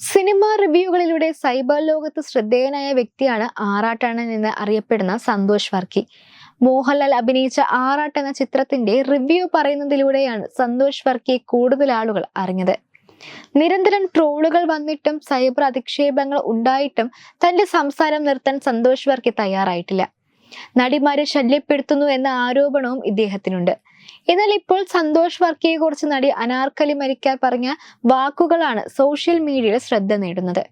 Cinema റിവ്യൂകളിലൂടെ cyber ലോകത്ത് ശ്രദ്ധേയനായ വ്യക്തിയാണ് ആറാട്ടണൻ എന്ന് അറിയപ്പെടുന്ന സന്തോഷ് വർക്കി. മോഹൻലാൽ അഭിനയിച്ച ആറാട്ട് എന്ന ചിത്രത്തിന്റെ റിവ്യൂ പറയുന്നതിലൂടെയാണ് സന്തോഷ് വർക്കി കൂടുതൽ ആളുകൾ അറിഞ്ഞത്. നിരന്തരം ട്രോളുകൾ വന്നിട്ടും സൈബർ അധിക്ഷേപങ്ങൾ ഉണ്ടായിട്ടും തന്റെ സംസാരം നിർത്താൻ സന്തോഷ് വർക്കി തയ്യാറായിട്ടില്ല. നടിമാരെ ശല്യപ്പെടുത്തുന്നു എന്ന ആരോപണവും ഇദ്ദേഹത്തിനുണ്ട്. എന്നാൽ ഇപ്പോൾ സന്തോഷ് വർക്കിയെ കുറിച്ച് നടി അനാർക്കലി മരിക്കാൻ പറഞ്ഞ വാക്കുകളാണ് സോഷ്യൽ മീഡിയയിൽ ശ്രദ്ധ നേടുന്നത്.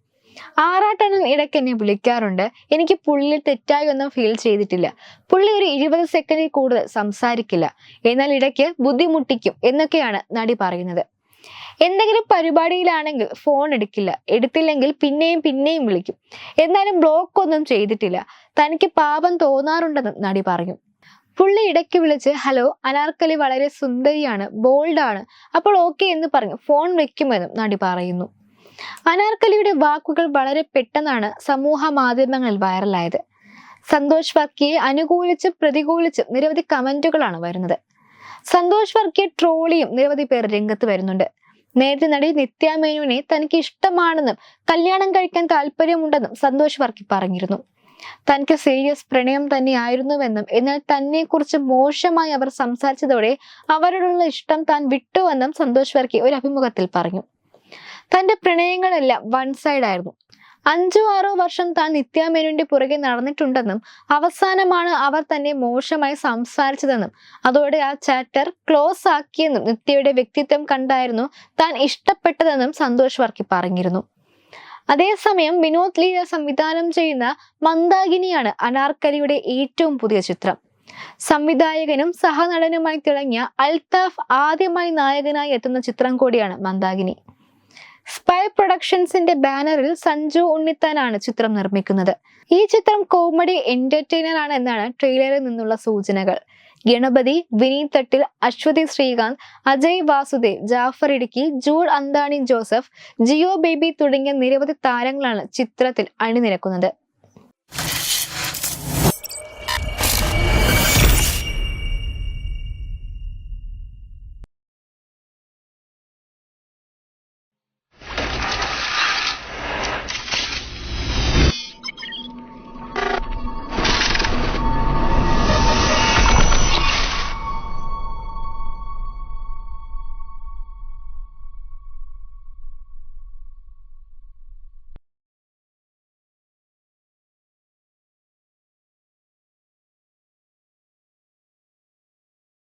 ആറാട്ടണ്ണൻ ഇടയ്ക്ക് എന്നെ വിളിക്കാറുണ്ട്. എനിക്ക് പുള്ളി തെറ്റായി ഒന്നും ഫീൽ ചെയ്തിട്ടില്ല. പുള്ളി ഒരു ഇരുപത് സെക്കൻഡിൽ കൂടുതൽ സംസാരിക്കില്ല. എന്നാൽ ഇടയ്ക്ക് ബുദ്ധിമുട്ടിക്കും എന്നൊക്കെയാണ് നടി പറയുന്നത്. എന്തെങ്കിലും പരിപാടിയിലാണെങ്കിൽ ഫോൺ എടുക്കില്ല. എടുത്തില്ലെങ്കിൽ പിന്നെയും പിന്നെയും വിളിക്കും. എന്നാലും ബ്ലോക്ക് ഒന്നും ചെയ്തിട്ടില്ല. തനിക്ക് പാപം തോന്നാറുണ്ടെന്ന് നടി പറഞ്ഞു. പുള്ളി ഇടയ്ക്ക് വിളിച്ച് ഹലോ അനാർക്കലി വളരെ സുന്ദരിയാണ് ബോൾഡാണ്. അപ്പോൾ ഓക്കെ എന്ന് പറഞ്ഞു. ഫോൺ വെക്കുമെന്നും നടി പറയുന്നു. അനാർക്കലിയുടെ വാക്കുകൾ വളരെ പെട്ടെന്നാണ് സമൂഹ മാധ്യമങ്ങളിൽ വൈറലായത്. സന്തോഷ് വർക്കിയെ അനുകൂലിച്ചും പ്രതികൂലിച്ചും നിരവധി കമന്റുകളാണ് വരുന്നത്. സന്തോഷ് വർക്കിയെ ട്രോളിയും നിരവധി പേർ രംഗത്ത് വരുന്നുണ്ട്. നേരത്തെ നടി നിത്യ മേനോനെ തനിക്ക് ഇഷ്ടമാണെന്നും കല്യാണം കഴിക്കാൻ താല്പര്യമുണ്ടെന്നും സന്തോഷ് വർക്കി പറഞ്ഞിരുന്നു. തനിക്ക് സീരിയസ് പ്രണയം തന്നെയായിരുന്നുവെന്നും എന്നാൽ തന്നെ കുറിച്ച് മോശമായി അവർ സംസാരിച്ചതോടെ അവരോടുള്ള ഇഷ്ടം താൻ വിട്ടുവെന്നും സന്തോഷ് വർക്കി ഒരു അഭിമുഖത്തിൽ പറഞ്ഞു. തന്റെ പ്രണയങ്ങളെല്ലാം വൺ സൈഡ് ആയിരുന്നു. അഞ്ചോ ആറോ വർഷം താൻ നിത്യാമേനുവിന്റെ പുറകെ നടന്നിട്ടുണ്ടെന്നും അവസാനമാണ് അവർ തന്നെ മോശമായി സംസാരിച്ചതെന്നും അതോടെ ആ ചാറ്റർ ക്ലോസ് ആക്കിയെന്നും നിത്യയുടെ വ്യക്തിത്വം കണ്ടായിരുന്നു താൻ ഇഷ്ടപ്പെട്ടതെന്നും സന്തോഷ് വർക്കി പറഞ്ഞിരുന്നു. അതേസമയം വിനോദ് ലീല സംവിധാനം ചെയ്യുന്ന മന്ദാകിനിയാണ് അനാർക്കലിയുടെ ഏറ്റവും പുതിയ ചിത്രം. സംവിധായകനും സഹനടനുമായി തിളങ്ങിയ അൽതാഫ് ആദ്യമായി നായകനായി എത്തുന്ന ചിത്രം കൂടിയാണ് മന്ദാകിനി. സ്പൈ പ്രൊഡക്ഷൻസിന്റെ ബാനറിൽ സഞ്ജു ഉണ്ണിത്താനാണ് ചിത്രം നിർമ്മിക്കുന്നത്. ഈ ചിത്രം കോമഡി എന്റർടൈനർ ആണ് എന്നാണ് ട്രെയിലറിൽ നിന്നുള്ള സൂചനകൾ. ഗണപതി വിനീത് തട്ടിൽ അശ്വതി ശ്രീകാന്ത് അജയ് വാസുദേവ് ജാഫർ ഇടുക്കി ജൂൾ അന്താണി ജോസഫ് ജിയോ ബേബി തുടങ്ങിയ നിരവധി താരങ്ങളാണ് ചിത്രത്തിൽ അണിനിരക്കുന്നത്.